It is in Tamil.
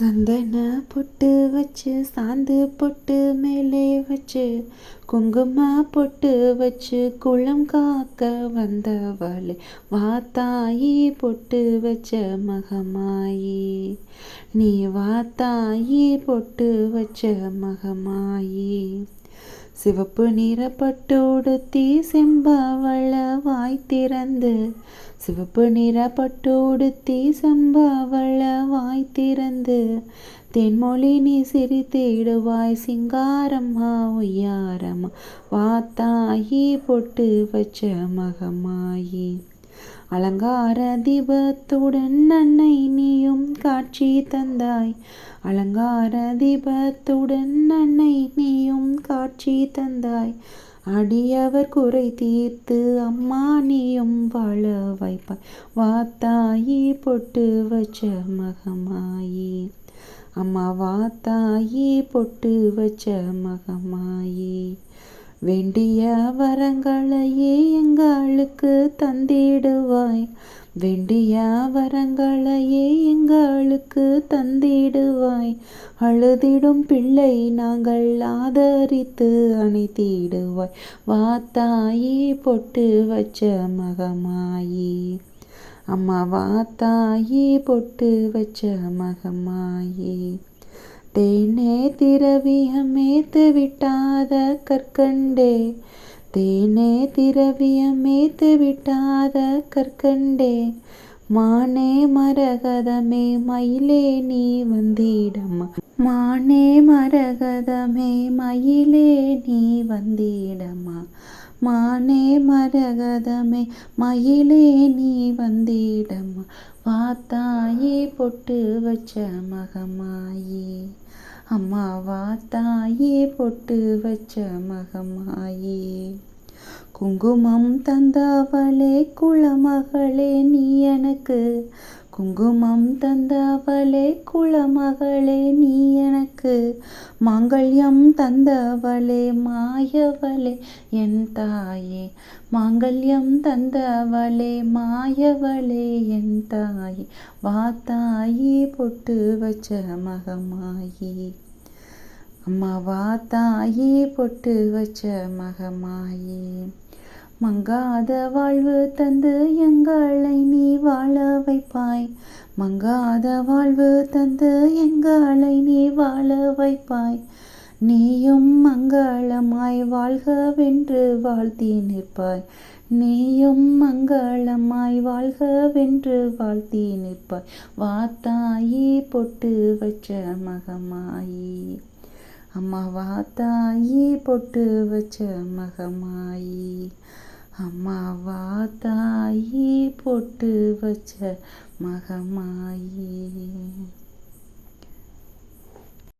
சந்தன பொட்டு வச்சு சாந்து பொட்டு மேலே வச்சு குங்கும பொட்டு வச்சு குளம் காக்க வந்தவளே. வாத்தாயி பொட்டு வச்ச மகமாயி. நீ வாத்தாயி பொட்டு வச்ச மகமாயி. சிவப்பு நிற பட்டோடுத்தி செம்பவள வாய் திறந்து. சிவப்பு நிற பட்டோடுத்தி செம்பவள வாய் திறந்து. தென்மொழி நீ சிரித்திடுவாய் சிங்காரம்மா ஒய்யாரம்மா வாத்தாயி பொட்டு வச்ச மகமாயி. அலங்கார தீபத்துடன் அன்னை நீயும் காட்சி தந்தாய். அலங்கார தீபத்துடன் அன்னை நீயும் காட்சி தந்தாய். அடியவர் குறை தீர்த்து அம்மா நீயும் வாழ வைப்பாய். வாத்தாயி பொட்டு வச்ச மகமாயி. அம்மா வாத்தாயி பொட்டு வச்ச மகமாயி. வேண்டிய வரங்களையே எங்களுக்கு தந்திடுவாய். வேண்டிய வரங்களையே எங்களுக்கு தந்திடுவாய். அழுதிடும் பிள்ளை நாங்கள் ஆதரித்து அணைத்திடுவாய். வாத்தாயே பொட்டு வச்ச மகமாயி. அம்மா வாத்தாயே பொட்டு வச்ச மகமாயி. தேனே திரவியமேத்து விட்டாத கற்கண்டே. தேனே திரவியமேத்து விட்டாத கற்கண்டே. மானே மரகதமே மயிலே நீ வந்திடம்மா. மானே மரகதமே மயிலே நீ வந்திடம்மா. மானே மரகதமே மயிலே நீ வந்திடம்மா. வாத்தாயே பொட்டு வச்ச மகமாயே. அம்மாவா தாயே பொட்டு வச்ச மகமாயே. குங்குமம் தந்தாவளே குளமகளே நீ எனக்கு குங்குமம் தந்தவளே குளமகளே நீ எனக்கு மாங்கல்யம் தந்தவளே மாயவளே என் தாயே. மாங்கல்யம் தந்தவளே மாயவளே என் தாயே. வாத்தாயி பொட்டு வச்ச மகமாயி. அம்மா வாத்தாயி பொட்டு வச்ச மகமாயி. மங்காத வாழ்வு தந்து எங்களை நீ வாழ வைப்பாய். மங்காத வாழ்வு தந்து எங்களை நீ வாழ வைப்பாய். நீயும் மங்களமாய் வாழ்கவென்று வாழ்த்தி நிற்பாய். நீயும் மங்களமாய் வாழ்கவென்று வாழ்த்தி நிற்பாய். வாத்தாயி பொட்டு வச்ச மகமாயி. அம்மா வாத்தாயி பொட்டு வச்ச மகமாயி. அம்மாவா தாயி பொட்டு வச்ச மகமாயி.